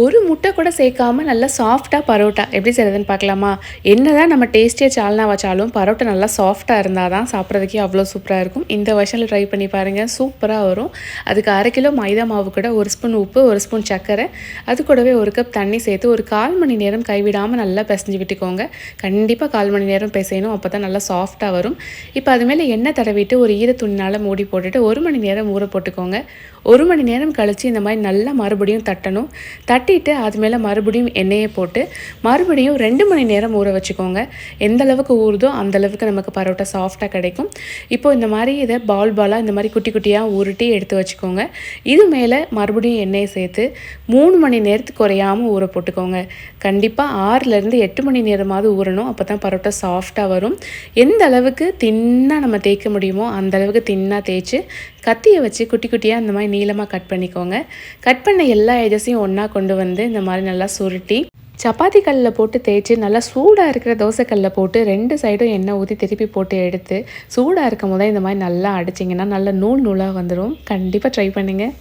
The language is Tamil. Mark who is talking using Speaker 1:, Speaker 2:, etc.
Speaker 1: ஒரு முட்டை கூட சேர்க்காம நல்லா சாஃப்டாக பரோட்டா. எப்படி செய்கிறதுன்னு பார்க்கலாமா? என்ன தான் நம்ம டேஸ்டியாக சால்னா வச்சாலும் பரோட்டா நல்லா சாஃப்டாக இருந்தால் தான் சாப்பிட்றதுக்கே அவ்வளோ சூப்பராக இருக்கும். இந்த வருஷனில் ட்ரை பண்ணி பாருங்கள் சூப்பராக வரும். அதுக்கு அரை கிலோ மைதா மாவு கூட ஒரு ஸ்பூன் உப்பு ஒரு ஸ்பூன் சர்க்கரை. அது கூடவே ஒரு கப் தண்ணி சேர்த்து ஒரு கால் மணி நேரம் கைவிடாமல் நல்லா பிசைஞ்சு விட்டுக்கோங்க. கண்டிப்பாக கால் மணி நேரம் பிசையணும். அப்போ தான் நல்லா சாஃப்டாக வரும். இப்போ அது மேலே எண்ணெய் தடவிட்டு ஒரு ஈர துணினால் மூடி போட்டுட்டு ஒரு மணி நேரம் ஊற போட்டுக்கோங்க. ஒரு மணி நேரம் கழித்து இந்த மாதிரி நல்லா மறுபடியும் தட்டணும். தட்டிட்டு அது மேலே மறுபடியும் எண்ணெயை போட்டு மறுபடியும் ரெண்டு மணி நேரம் ஊற வச்சுக்கோங்க. எந்த அளவுக்கு ஊறுதோ அந்த அளவுக்கு நமக்கு பரோட்டா சாஃப்டாக கிடைக்கும். இப்போ இந்த மாதிரி இதை பால் பாலாக இந்த மாதிரி குட்டி குட்டியாக உருட்டி எடுத்து வச்சுக்கோங்க. இது மேலே மறுபடியும் எண்ணெயை சேர்த்து மூணு மணி நேரத்துக்கு குறையாமல் ஊற போட்டுக்கோங்க. கண்டிப்பாக ஆறுலேருந்து எட்டு மணி நேரமாவது ஊறணும். அப்போ தான் பரோட்டா சாஃப்டாக வரும். எந்த அளவுக்கு தின்னாக நம்ம தேய்க்க முடியுமோ அந்த அளவுக்கு தின்னாக தேய்ச்சி கத்தியை வச்சு குட்டி குட்டியாக அந்த மாதிரி நீளமாக கட் பண்ணிக்கோங்க. கட் பண்ண எல்லா எஜஸையும் ஒன்றா கொண்டு வந்து இந்த மாதிரி நல்லா சுருட்டி சப்பாத்தி கல்லில் போட்டு தேய்ச்சி நல்லா சூடாக இருக்கிற தோசைக்கல்லில் போட்டு ரெண்டு சைடும் எண்ணெய் ஊற்றி திருப்பி போட்டு எடுத்து சூடாக இருக்கும் போதே இந்த மாதிரி நல்லா அடிச்சிங்கன்னா நல்லா நூல் நூலாக வந்துடும் கண்டிப்பாக ட்ரை பண்ணுங்கள்